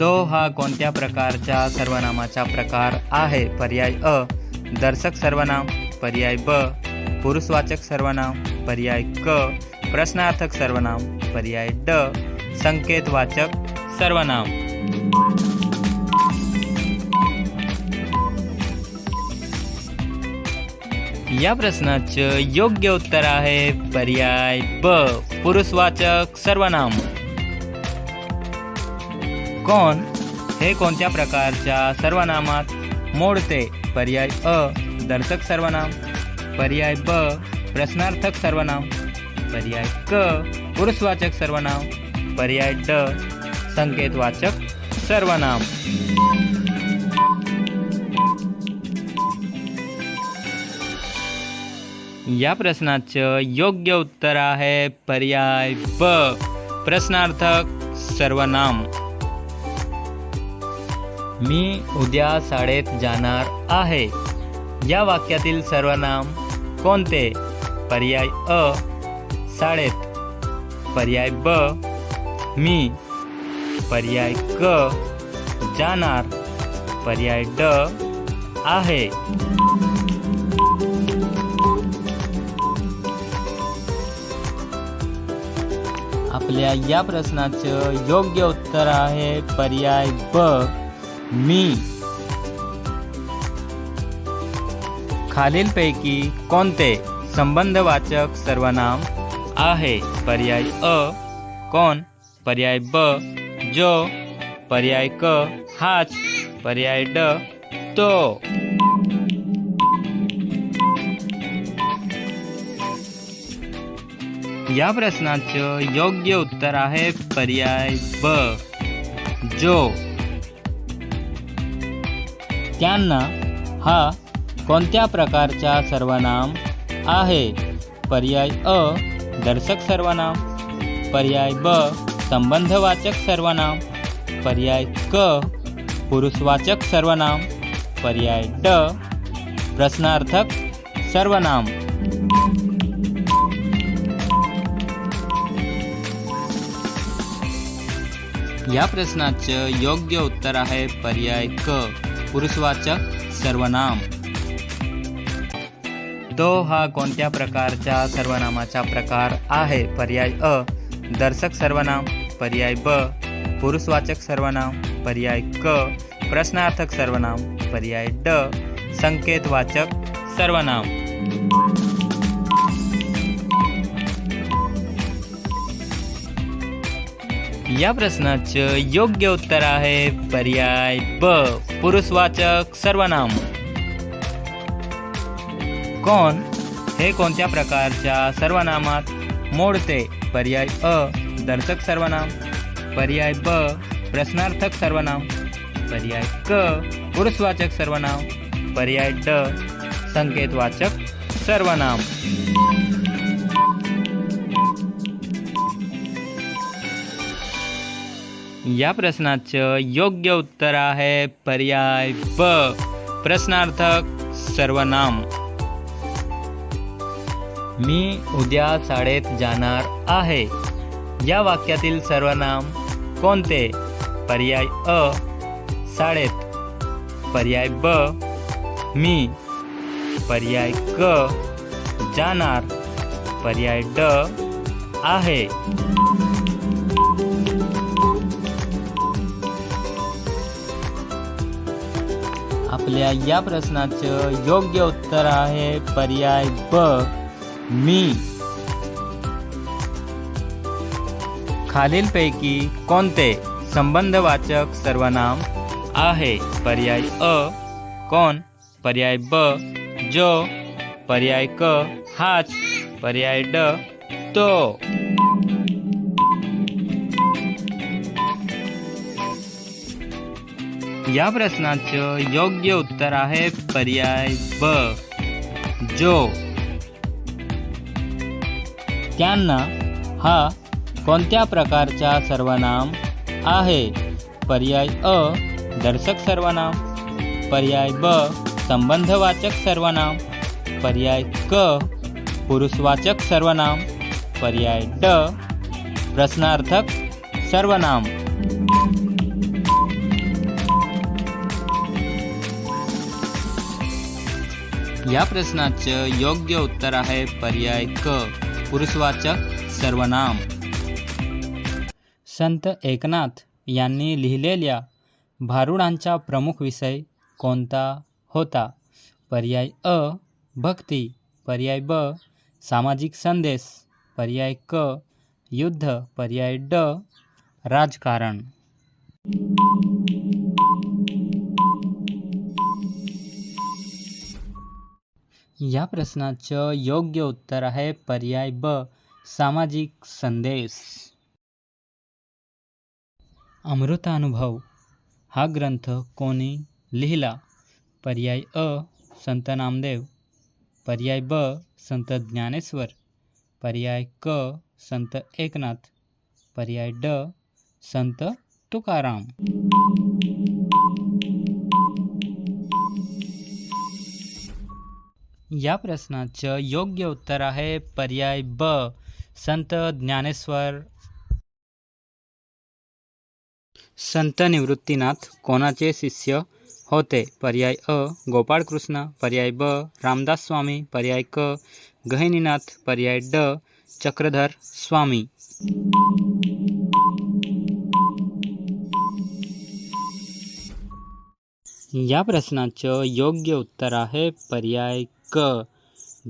तो हा कोणत्या प्रकारच्या सर्वनामाचा प्रकार आहे? पर्याय अ दर्शक सर्वनाम. पर्याय ब पुरुषवाचक सर्वनाम. पर्याय क प्रश्नार्थक सर्वनाम. पर्याय ड संकेतवाचक सर्वनाम. या प्रश्नाचं योग्य उत्तर आहे पर्याय ब पुरुषवाचक सर्वनाम. कोण? हे कोणत्या प्रकारच्या सर्वनामात? मोडते पर्याय अ दर्शक सर्वनाम. पर्याय ब प्रश्नार्थक सर्वनाम. पर्याय क पुरुषवाचक सर्वनाम. पर्याय ड संकेतवाचक सर्वनाम. या प्रश्नाचं योग्य उत्तर आहे पर्याय ब प्रश्नार्थक सर्वनाम. मी उद्या शाळेत जाणार आहे. या वाक्यातील सर्वनाम कोणते? पर्याय अ शाळेत. पर्याय ब मी. पर्याय क जाणार. पर्याय ड आहे. आपल्या या प्रश्नाचं योग्य उत्तर आहे पर्याय ब. मी. खालीलपैकी कोणते संबंधवाचक सर्वनाम आहे? पर्याय अ कोण? पर्याय ब जो. पर्याय क हाच. पर्याय ड तो. या प्रश्नाचं योग्य उत्तर आहे पर्याय ब जो. त्यांना हा कोणत्या प्रकारचा सर्वनाम आहे? पर्याय अ दर्शक सर्वनाम. पर्याय ब संबंधवाचक सर्वनाम. पर्याय क पुरुषवाचक सर्वनाम. पर्याय ड प्रश्नार्थक सर्वनाम. या प्रश्नाचं योग्य उत्तर आहे पर्याय क. पुरुषवाचक सर्वनाम. दो हा कोणत्या प्रकारच्या सर्वनामाचा प्रकार आहे? पर्याय अ दर्शक सर्वनाम. पर्याय ब पुरुषवाचक सर्वनाम. पर्याय क प्रश्नार्थक सर्वनाम. पर्याय ड संकेतवाचक सर्वनाम. या प्रश्नाचं योग्य उत्तर आहे पर्याय ब. पुरुषवाचक सर्वनाम. कोण? हे कोणत्या प्रकारच्या सर्वनामात? मोडते पर्याय अ दर्शक सर्वनाम. पर्याय ब प्रश्नार्थक सर्वनाम. पर्याय क पुरुषवाचक सर्वनाम. पर्याय ड संकेतवाचक सर्वनाम. या प्रश्नाचं योग्य उत्तर आहे पर्याय ब. प्रश्नार्थक सर्वनाम. मी उद्या शाळेत जाणार आहे. या वाक्यातील सर्वनाम कोणते? पर्याय अ. शाळेत. पर्याय ब. मी. पर्याय क. जाणार. पर्याय ड. आहे. आपल्या या प्रश्नाचं योग्य उत्तर आहे पर्याय ब. मी. खालीलपैकी कोणते संबंधवाचक सर्वनाम आहे? पर्याय अ. कोण? पर्याय ब. जो? पर्याय क. हाच. पर्याय ड. तो. या प्रश्नाचं योग्य उत्तर आहे पर्याय ब. जो त्यांना हा कोणत्या प्रकारचा सर्वनाम आहे? पर्याय अ दर्शक सर्वनाम. पर्याय ब संबंधवाचक सर्वनाम. पर्याय क पुरुषवाचक सर्वनाम. पर्याय ड प्रश्नार्थक सर्वनाम. या प्रश्नाचं योग्य उत्तर आहे पर्याय क. पुरुषवाचक सर्वनाम. संत एकनाथ यांनी लिहिलेल्या भारुडांचा प्रमुख विषय कोणता होता? पर्याय अ भक्ती. पर्याय ब सामाजिक संदेश. पर्याय क युद्ध. पर्याय ड राजकारण. या प्रश्नाचं योग्य उत्तर आहे पर्याय ब सामाजिक संदेश. अमृतानुभव हा ग्रंथ कोणी लिहिला? पर्याय अ संत नामदेव. पर्याय ब संत ज्ञानेश्वर. पर्याय क संत एकनाथ. पर्याय ड संत तुकाराम. या प्रश्नाचं योग्य उत्तर आहे पर्याय ब संत ज्ञानेश्वर. संत निवृत्तीनाथ कोणाचे शिष्य होते? पर्याय अ गोपाळकृष्ण. पर्याय ब रामदास स्वामी. पर्याय क गहिनीनाथ. पर्याय ड चक्रधर स्वामी. या प्रश्नाचं योग्य उत्तर आहे पर्याय क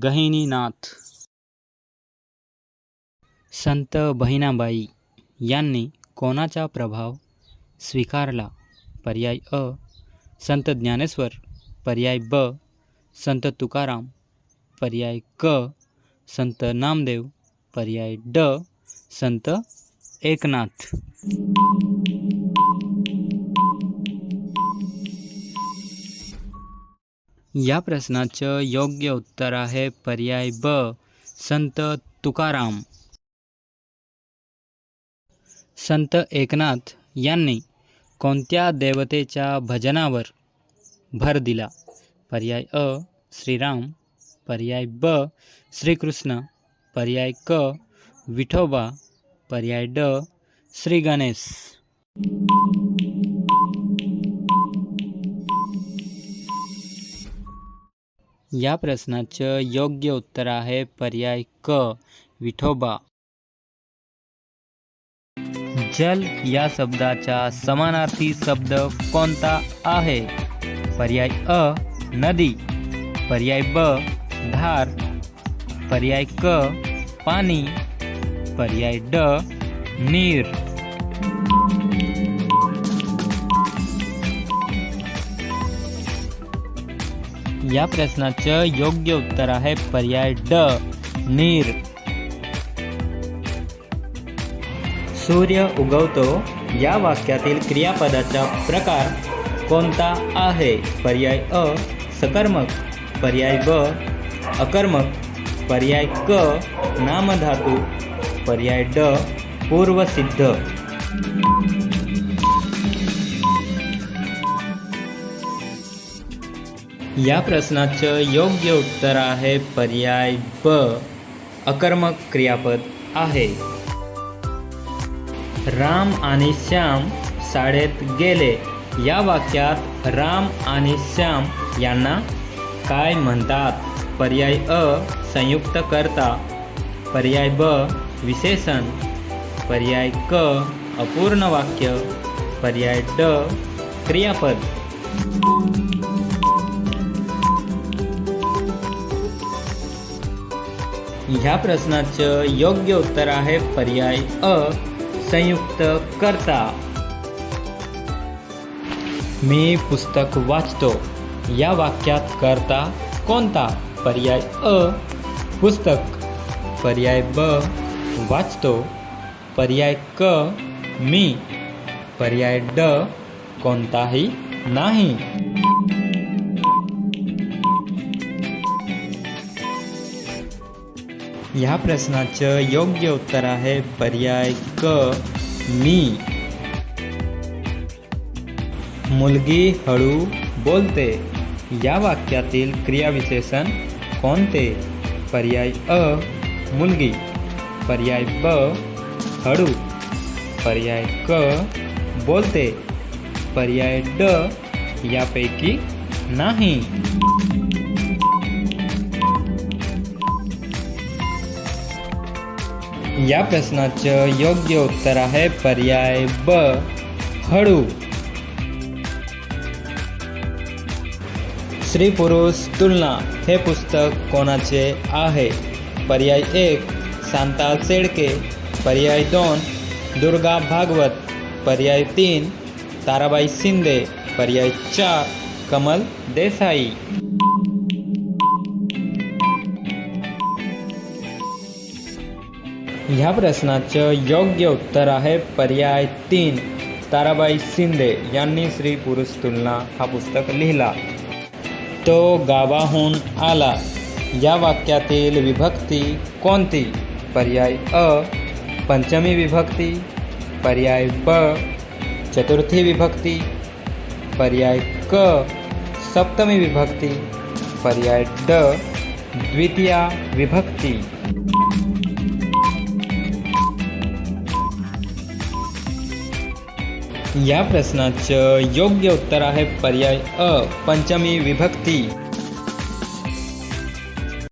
गहिनीनाथ. संत बहिणाबाई यांनी कोणाचा प्रभाव स्वीकारला? पर्याय अ. संत ज्ञानेश्वर. पर्याय ब. संत तुकाराम. पर्याय क. संत नामदेव. पर्याय ड. संत एकनाथ. या प्रश्नाचं योग्य उत्तर आहे पर्याय ब संत तुकाराम. संत एकनाथ यांनी कोणत्या देवतेच्या भजनावर भर दिला? पर्याय अ श्रीराम. पर्याय ब श्रीकृष्ण. पर्याय क विठोबा. पर्याय ड श्री गणेश. या प्रश्नाचं योग्य उत्तर आहे पर्याय क विठोबा. जल या शब्दाचा समानार्थी शब्द कोणता आहे? पर्याय अ नदी. पर्याय ब धार. पर्याय क पाणी. पर्याय ड नीर. या प्रश्नाचं योग्य उत्तर आहे पर्याय ड नीर. सूर्य उगवतो या वाक्यातील क्रियापदाचा प्रकार कोणता आहे? पर्याय अ सकर्मक. पर्याय ब अकर्मक. पर्याय क नामधातू. पर्याय ड पूर्वसिद्ध. या प्रश्नाचं योग्य उत्तर आहे पर्याय ब. अकर्मक क्रियापद आहे. राम आणि श्याम शाळेत गेले. या वाक्यात राम आणि श्याम यांना काय म्हणतात? पर्याय अ संयुक्त करता. पर्याय ब विशेषण. पर्याय क अपूर्ण वाक्य. पर्याय ड क्रियापद. ह्या प्रश्नाचं योग्य उत्तर आहे पर्याय अ संयुक्त करता. मी पुस्तक वाचतो. या वाक्यात करता कोणता? पर्याय अ पुस्तक. पर्याय ब वाचतो. पर्याय क मी. पर्याय ड कोणताही नाही. ह्या प्रश्नाचं योग्य उत्तर आहे पर्याय क मी. मुलगी हळू बोलते. या वाक्यातील क्रियाविशेषण कोणते? पर्याय अ मुलगी. पर्याय ब हळू. पर्याय क बोलते. पर्याय ड यापैकी नाही. या प्रश्नाचं योग्य उत्तर आहे पर्याय ब हळू. स्त्री पुरुष तुलना हे पुस्तक कोणाचे आहे? पर्याय एक शांता सेडके. पर्याय दोन दुर्गा भागवत. पर्याय तीन ताराबाई शिंदे. पर्याय चार कमल देसाई. ह्या प्रश्नाचं योग्य उत्तर आहे पर्याय तीन. ताराबाई शिंदे यांनी स्त्री पुरुष तुलना हा पुस्तक लिहिला. तो गावाहून आला. या वाक्यातील विभक्ती कोणती? पर्याय अ पंचमी विभक्ती. पर्याय ब चतुर्थी विभक्ती. पर्याय क सप्तमी विभक्ती. पर्याय ड द्वितीया विभक्ती. या प्रश्नाचं योग्य उत्तर आहे पर्याय अ पंचमी विभक्ती.